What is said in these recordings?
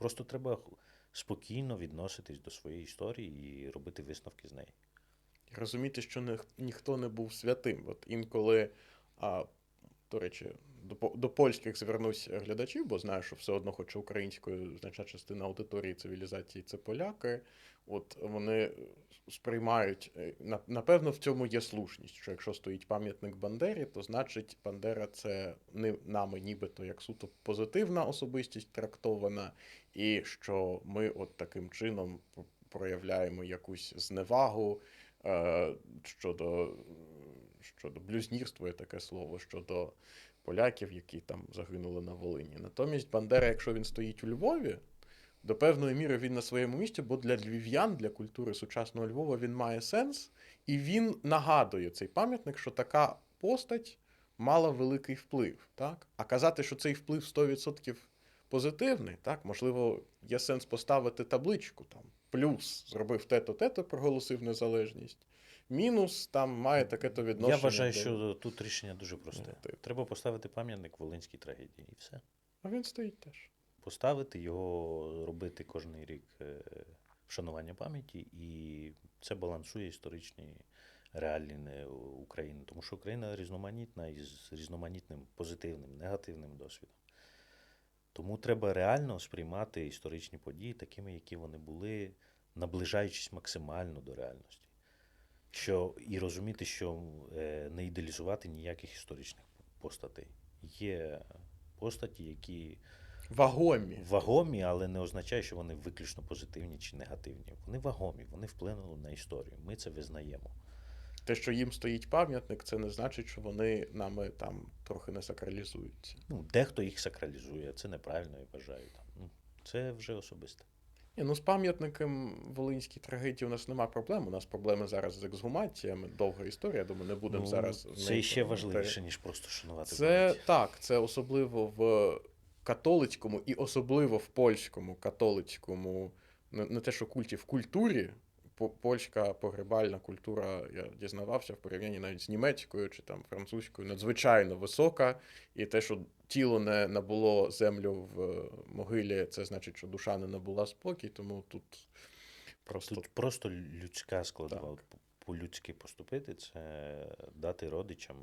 Просто треба спокійно відноситись до своєї історії і робити висновки з неї. І розуміти, що ні, ніхто не був святим. От інколи, а, до речі, до, до польських звернусь глядачів, бо знаю, що все одно, хоч українською значна частина аудиторії цивілізації це поляки. От вони сприймають, е, на- напевно, в цьому є слушність, що якщо стоїть пам'ятник Бандері, то значить Бандера це не нами нібито як суто позитивна особистість трактована, і що ми от таким чином проявляємо якусь зневагу е, щодо, щодо блюзнірства є таке слово, щодо поляків, які там загинули на Волині. Натомість Бандера, якщо він стоїть у Львові, до певної міри він на своєму місці, бо для львів'ян, для культури сучасного Львова він має сенс, і він нагадує цей пам'ятник, що така постать мала великий вплив. Так? А казати, що цей вплив 100% позитивний, так, можливо, є сенс поставити табличку там. Плюс зробив те-то, те-то, проголосив незалежність. Мінус там має таке-то відношення. Я вважаю, що тут рішення дуже просте. Ну, Треба поставити пам'ятник Волинській трагедії і все. А він стоїть теж. Поставити його, робити кожен рік е, вшанування пам'яті, і це балансує історичні реалії України. Тому що Україна різноманітна і з різноманітним позитивним, негативним досвідом. Тому треба реально сприймати історичні події такими, які вони були, наближаючись максимально до реальності. Що, і розуміти, що е, не ідеалізувати ніяких історичних постатей. Є постаті, які Вагомі. вагомі, але не означає, що вони виключно позитивні чи негативні. Вони вагомі, вони вплинули на історію. Ми це визнаємо. Те, що їм стоїть пам'ятник, це не значить, що вони нами там трохи не сакралізуються. Ну, дехто їх сакралізує, це неправильно, я вважаю. Ну, це вже особисте. Ні, ну з пам'ятником Волинській трагедії у нас нема проблем. У нас проблеми зараз з ексгумаціями. Довга історія. Думаю, не будемо ну, зараз. це неї ще важливіше, ніж просто шанувати. Це пам'ять. так, це особливо в католицькому і особливо в польському католицькому, не, не те, що культі, в культурі. По- Польська погребальна культура, я дізнавався в порівнянні навіть з німецькою чи там французькою, надзвичайно висока. І те, що тіло не набуло землю в е, могилі, це значить, що душа не набула спокій, тому тут просто Тут просто людська складова. По-людськи поступити це дати родичам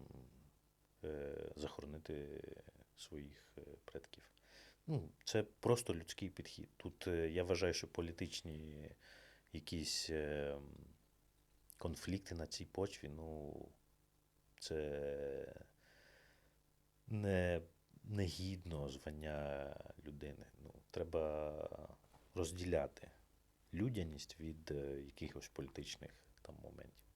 е, захоронити своїх е, предків. Ну, це просто людський підхід. Тут я вважаю, що політичні якісь е, конфлікти на цій почві, ну, це не, гідно звання людини. Ну, треба розділяти людяність від е, якихось політичних там моментів.